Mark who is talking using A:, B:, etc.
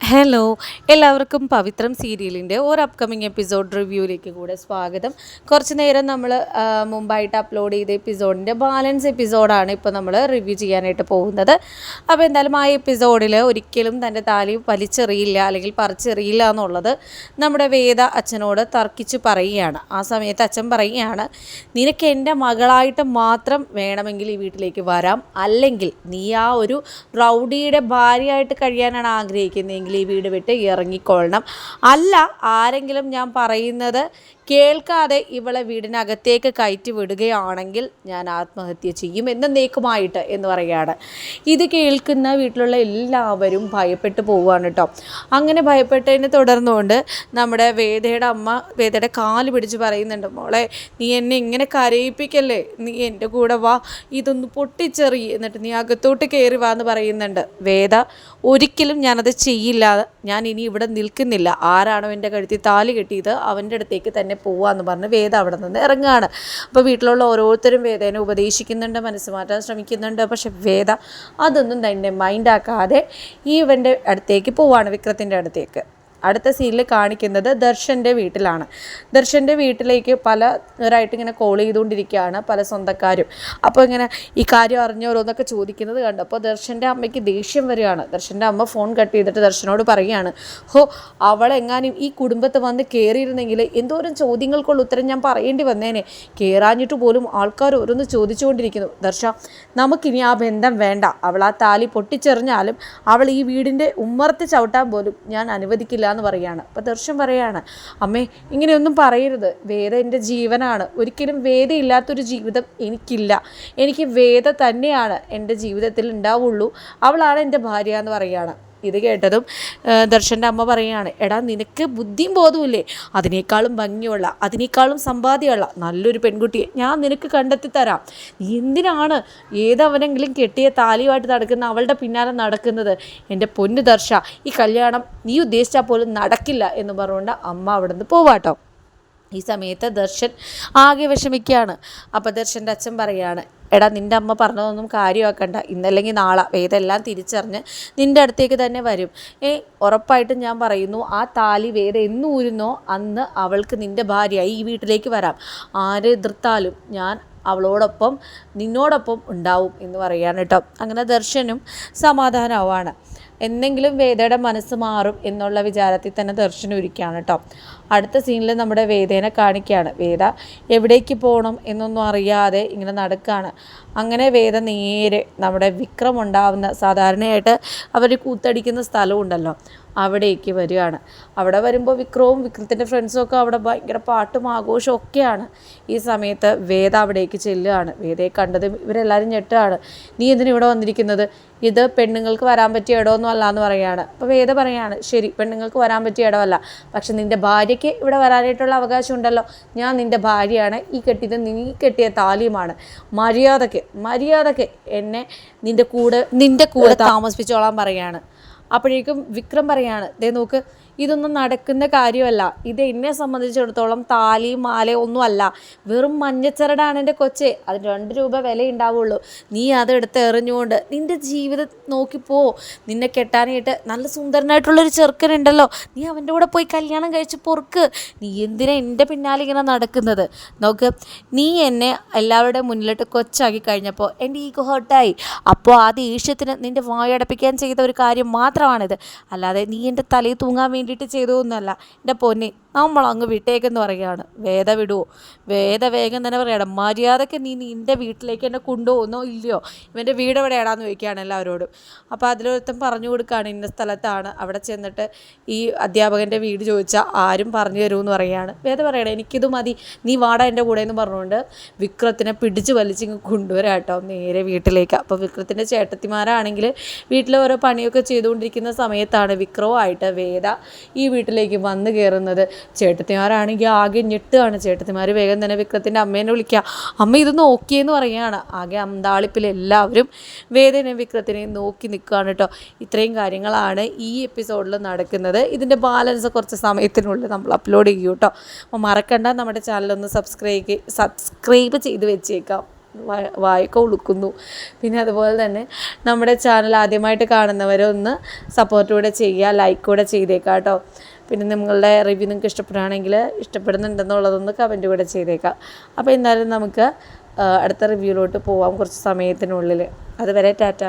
A: Hello എല്ലാവർക്കും പവിത്രം സീരിയലിന്റെ ഒരു അപ്കമിങ് എപ്പിസോഡ് റിവ്യൂയിലേക്ക് കൂടെ സ്വാഗതം. കുറച്ച് നേരം നമ്മൾ മുമ്പായിട്ട് അപ്ലോഡ് ചെയ്ത എപ്പിസോഡിന്റെ ബാലൻസ് എപ്പിസോഡാണ് ഇപ്പോൾ നമ്മൾ റിവ്യൂ ചെയ്യാനായിട്ട് പോകുന്നത്. അപ്പോൾ എന്തായാലും ആ എപ്പിസോഡിൽ ഒരിക്കലും തന്റെ താലി വലിച്ചെറിയില്ല അല്ലെങ്കിൽ പറിച്ചെറിയില്ല എന്നുള്ളത് നമ്മുടെ വേദ അച്ഛനോട് തർക്കിച്ച് പറയുകയാണ്. ആ സമയത്ത് അച്ഛൻ പറയുകയാണ് നിനക്ക് എന്റെ മകളായിട്ട് മാത്രം വേണമെങ്കിൽ ഈ വീട്ടിലേക്ക് വരാം. അല്ലെങ്കിൽ നീ ആ ഒരു റൗഡിയുടെ ഭാര്യയായിട്ട് കഴിയാനാണ് ആഗ്രഹിക്കുന്നതെങ്കിൽ ഈ വീട് വിട്ട് ഇറങ്ങിക്കൊള്ളണം. അല്ല ആരെങ്കിലും ഞാൻ പറയുന്നത് കേൾക്കാതെ ഇവളെ വീടിനകത്തേക്ക് കയറ്റി വിടുകയാണെങ്കിൽ ഞാൻ ആത്മഹത്യ ചെയ്യും എന്നേക്കുമായിട്ട് എന്ന് പറയുകയാണ്. ഇത് കേൾക്കുന്ന വീട്ടിലുള്ള എല്ലാവരും ഭയപ്പെട്ടു പോവുകയാണ് കേട്ടോ. അങ്ങനെ ഭയപ്പെട്ടതിനെ തുടർന്നുകൊണ്ട് നമ്മുടെ വേദയുടെ അമ്മ വേദയുടെ കാൽ പിടിച്ച് പറയുന്നുണ്ട് മോളെ നീ എന്നെ ഇങ്ങനെ കരയിപ്പിക്കല്ലേ? നീ എന്റെ കൂടെ വാ ഇതൊന്ന് പൊട്ടിച്ചെറി എന്നിട്ട് നീ അകത്തോട്ട് കയറി വാ എന്ന് പറയുന്നുണ്ട്. വേദ ഒരിക്കലും ഞാനത് ചെയ്യില്ല. ഞാൻ ഇനി ഇവിടെ നിൽക്കുന്നില്ല. ആരാണോ എന്റെ കഴുത്തിൽ താലി കെട്ടിയത് അവന്റെ അടുത്തേക്ക് തന്നെ പോവാന്ന് പറഞ്ഞ് വേദ അവിടെ നിന്ന് ഇറങ്ങുകയാണ് അപ്പോൾ വീട്ടിലുള്ള ഓരോരുത്തരും വേദേനെ ഉപദേശിക്കുന്നുണ്ട് മനസ്സ് മാറ്റാൻ ശ്രമിക്കുന്നുണ്ട്. പക്ഷെ വേദ അതൊന്നും തന്നെ മൈൻഡാക്കാതെ ഈ ഇവന്റെ അടുത്തേക്ക് പോവാണ് വിക്രത്തിന്റെ അടുത്തേക്ക്. അടുത്ത സീനിൽ കാണിക്കുന്നത് ദർശന്റെ വീട്ടിലാണ്. ദർശന്റെ വീട്ടിലേക്ക് പലരായിട്ട് ഇങ്ങനെ കോൾ ചെയ്തുകൊണ്ടിരിക്കുകയാണ് പല സ്വന്തക്കാരും. അപ്പോൾ ഇങ്ങനെ ഈ കാര്യം അറിഞ്ഞവരോന്നൊക്കെ ചോദിക്കുന്നത് കണ്ടപ്പോൾ ദർശന്റെ അമ്മയ്ക്ക് ദേഷ്യം വരികയാണ്. ദർശന്റെ അമ്മ ഫോൺ കട്ട് ചെയ്തിട്ട് ദർശനോട് പറയുകയാണ് ഹോ അവളെങ്ങാനും ഈ കുടുംബത്ത് വന്ന് കയറിയിരുന്നെങ്കിൽ എന്തോരം ചോദ്യങ്ങൾക്കുള്ള ഉത്തരം ഞാൻ പറയേണ്ടി വന്നേനെ. കയറാഞ്ഞിട്ട് പോലും ആൾക്കാർ ഓരോന്ന് ചോദിച്ചുകൊണ്ടിരിക്കുന്നു. ദർശ നമുക്കിനി ആ ബന്ധം വേണ്ട. അവൾ ആ താലി പൊട്ടിച്ചെറിഞ്ഞാലും അവൾ ഈ വീടിന്റെ ഉമ്മർത്ത് ചവിട്ടാൻ പോലും ഞാൻ അനുവദിക്കില്ല എന്ന് പറയുകയാണ് അപ്പോൾ ദർശൻ പറയാണ് അമ്മേ ഇങ്ങനെയൊന്നും പറയരുത്. വേദ എന്റെ ജീവനാണ്. ഒരിക്കലും വേദ ഇല്ലാത്തൊരു ജീവിതം എനിക്കില്ല. എനിക്ക് വേദ തന്നെയാണ് എന്റെ ജീവിതത്തിൽ ഉണ്ടാവുള്ളൂ. അവളാണ് എന്റെ ഭാര്യ എന്ന് പറയുകയാണ് ഇത് കേട്ടതും ദർശന്റെ അമ്മ പറയുകയാണ് എടാ നിനക്ക് ബുദ്ധിയും ബോധവുമില്ലേ അതിനേക്കാളും ഭംഗിയുള്ള അതിനേക്കാളും സമ്പാദ്യമുള്ള നല്ലൊരു പെൺകുട്ടിയെ ഞാൻ നിനക്ക് കണ്ടെത്തി തരാം നീ എന്തിനാണ് ഏതവനെങ്കിലും കെട്ടിയ താലിയുമായിട്ട് നടക്കുന്ന അവളുടെ പിന്നാലെ നടക്കുന്നത്? എന്റെ പൊന്നു ദർശ ഈ കല്യാണം നീ ഉദ്ദേശിച്ചാൽ പോലും നടക്കില്ല എന്ന് പറഞ്ഞുകൊണ്ട് അമ്മ അവിടെ നിന്ന് പോവാട്ടോ. ഈ സമയത്ത് ദർശൻ ആകെ വിഷമിക്കുകയാണ്. അപ്പോൾ ദർശന്റെ അച്ഛൻ പറയാണ് എടാ നിന്റെ അമ്മ പറഞ്ഞതൊന്നും കാര്യമാക്കണ്ട. ഇന്നല്ലെങ്കിൽ നാളെ. വേദെല്ലാം തിരിച്ചറിഞ്ഞ് നിന്റെ അടുത്തേക്ക് തന്നെ വരും. ഏ ഉറപ്പായിട്ടും ഞാൻ പറയുന്നു ആ താലി വേദ എന്ന് ഊരുന്നോ അന്ന് അവൾക്ക് നിന്റെ ഭാര്യയായി ഈ വീട്ടിലേക്ക് വരാം. ആരെ എതിർത്താലും ഞാൻ അവളോടൊപ്പം നിന്നോടൊപ്പം ഉണ്ടാവും എന്ന് പറയാണ് കേട്ടോ. അങ്ങനെ ദർശനും സമാധാനമാവാണ്. എന്നെങ്കിലും വേദയുടെ മനസ്സ് മാറും എന്നുള്ള വിചാരത്തിൽ തന്നെ ദർശനം ഒരുക്കുകയാണ് കേട്ടോ. അടുത്ത സീനിൽ നമ്മുടെ വേദേനെ കാണിക്കുകയാണ്. വേദ എവിടേക്ക് പോകണം എന്നൊന്നും അറിയാതെ ഇങ്ങനെ നടക്കുകയാണ്. അങ്ങനെ വേദ നേരെ നമ്മുടെ വിക്രം ഉണ്ടാവുന്ന സാധാരണയായിട്ട് അവർ കൂത്തടിക്കുന്ന സ്ഥലമുണ്ടല്ലോ. അവിടേക്ക് വരികയാണ്. അവിടെ വരുമ്പോൾ വിക്രവും വിക്രത്തിന്റെ ഫ്രണ്ട്സും ഒക്കെ അവിടെ ഭയങ്കര പാട്ടും ആഘോഷവും ഒക്കെയാണ്. ഈ സമയത്ത് വേദ അവിടേക്ക് ചെല്ലുകയാണ്. വേദയെ കണ്ടത് ഇവരെല്ലാവരും ഞെട്ടുകയാണ്. നീ എന്തിനു ഇവിടെ വന്നിരിക്കുന്നത്? ഇത് പെണ്ണുങ്ങൾക്ക് വരാൻ പറ്റിയ ഇടമൊന്നും അല്ല എന്ന് പറയുകയാണ്. അപ്പോൾ വേദ പറയുകയാണ് ശരി പെണ്ണുങ്ങൾക്ക് വരാൻ പറ്റിയ ഇടമല്ല. പക്ഷെ നിന്റെ ഭാര്യയ്ക്ക് ഇവിടെ വരാനായിട്ടുള്ള അവകാശം ഉണ്ടല്ലോ. ഞാൻ നിന്റെ ഭാര്യയാണ്. ഈ കെട്ടിയത് നീ കെട്ടിയ താലിയുമാണ്. മര്യാദയ്ക്ക് മര്യാദയ്ക്ക് എന്നെ നിന്റെ കൂടെ നിന്റെ കൂടെ താമസിപ്പിച്ചോളാൻ പറയാണ് അപ്പോഴേക്കും വിക്രം പറയാണ് ദേ നോക്ക് ഇതൊന്നും നടക്കുന്ന കാര്യമല്ല. ഇത് എന്നെ സംബന്ധിച്ചിടത്തോളം താലി മാല ഒന്നും അല്ല. വെറും മഞ്ഞച്ചരടാണ് എന്റെ കൊച്ചെ. അത് രണ്ട് രൂപ വില ഉണ്ടാവുള്ളൂ. നീ അതെടുത്ത് എറിഞ്ഞുകൊണ്ട് നിന്റെ ജീവിതം നോക്കിപ്പോ നിന്നെ കെട്ടാനായിട്ട് നല്ല സുന്ദരനായിട്ടുള്ളൊരു ചെറുക്കനുണ്ടല്ലോ നീ അവന്റെ കൂടെ പോയി കല്യാണം കഴിച്ച് പൊറുക്ക്. നീ എന്തിനാ എന്റെ പിന്നാലെ ഇങ്ങനെ നടക്കുന്നത്? നോക്ക് നീ എന്നെ എല്ലാവരുടെ മുന്നിലിട്ട് കൊച്ചാക്കി കഴിഞ്ഞപ്പോൾ എന്റെ ഈഗോ ഹേർട്ടായി. അപ്പോൾ ആ ദേഷ്യത്തിന് നിന്റെ വായടപ്പിക്കാൻ ചെയ്ത ഒരു കാര്യം മാത്രമാണിത്. അല്ലാതെ നീ എന്റെ തലയിൽ തൂങ്ങാൻ വേണ്ടിയിട്ട് ചെയ്തതൊന്നുമല്ല. എന്റെ പൊന്നെ നമ്മളങ്ങ് വിട്ടേക്കെന്ന് പറയുകയാണ്. വേദ വിടുവോ വേദ വേഗം തന്നെ പറയണം മര്യാദയ്ക്ക് നീ നിന്റെ വീട്ടിലേക്ക് എന്നെ കൊണ്ടുപോകുന്നോ ഇല്ലയോ? ഇവന്റെ വീട് എവിടെയാടാന്ന് ചോദിക്കുകയാണ് എല്ലാവരോടും. അപ്പോൾ അതിലൊരുത്തൻ പറഞ്ഞു കൊടുക്കുകയാണ് ഇന്ന സ്ഥലത്താണ്. അവിടെ ചെന്നിട്ട് ഈ അധ്യാപകന്റെ വീട് ചോദിച്ചാൽ ആരും പറഞ്ഞു തരുമെന്ന് പറയുകയാണ്. വേദ പറയണേ എനിക്കിത് മതി. നീ വാടാ എന്റെ കൂടെ എന്ന് പറഞ്ഞുകൊണ്ട് വിക്രത്തിനെ പിടിച്ച് വലിച്ചിങ്ങ് കൊണ്ടുവരാം കേട്ടോ നേരെ വീട്ടിലേക്ക്. അപ്പോൾ വിക്രത്തിന്റെ ചേട്ടത്തിമാരാണെങ്കിൽ വീട്ടിലെ ഓരോ പണിയൊക്കെ ചെയ്തുകൊണ്ടിരിക്കുന്ന സമയത്താണ് വിക്രവുമായിട്ട് വേദ ഈ വീട്ടിലേക്ക് വന്നു കയറുന്നത്. ചേട്ടത്തിമാരാണെങ്കിൽ ആകെ ഞെട്ടുകയാണ്. ചേട്ടത്തിമാർ വേഗം തന്നെ വിക്രത്തിന്റെ അമ്മേനെ വിളിക്കുക. അമ്മ ഇത് നോക്കിയെന്ന് പറയുകയാണ്. ആകെ അന്താളിപ്പിൽ എല്ലാവരും വേദനയും വിക്രത്തിനെയും നോക്കി നിൽക്കുകയാണ് കേട്ടോ. ഇത്രയും കാര്യങ്ങളാണ് ഈ എപ്പിസോഡിൽ നടക്കുന്നത്. ഇതിന്റെ ബാലൻസ് കുറച്ച് സമയത്തിനുള്ളിൽ നമ്മൾ അപ്ലോഡ് ചെയ്യും കേട്ടോ. അപ്പോൾ മറക്കണ്ട നമ്മുടെ ചാനലൊന്ന് സബ്സ്ക്രൈബ് സബ്സ്ക്രൈബ് ചെയ്ത് വെച്ചേക്കാം. വായൊക്കെ ഉളുക്കുന്നു പിന്നെ അതുപോലെ തന്നെ നമ്മുടെ ചാനൽ ആദ്യമായിട്ട് കാണുന്നവരൊന്ന് സപ്പോർട്ട് കൂടെ ചെയ്യുക ലൈക്ക് കൂടെ ചെയ്തേക്കാം കേട്ടോ പിന്നെ നിങ്ങളുടെ റിവ്യൂ നിങ്ങൾക്ക് ഇഷ്ടപ്പെടുകയാണെങ്കിൽ ഇഷ്ടപ്പെടുന്നുണ്ടെന്നുള്ളതൊന്ന് കമന്റ് കൂടെ ചെയ്തേക്കാം. അപ്പോൾ എന്തായാലും നമുക്ക് അടുത്ത റിവ്യൂലോട്ട് പോവാം കുറച്ച് സമയത്തിനുള്ളിൽ അതുവരെ ടാറ്റ.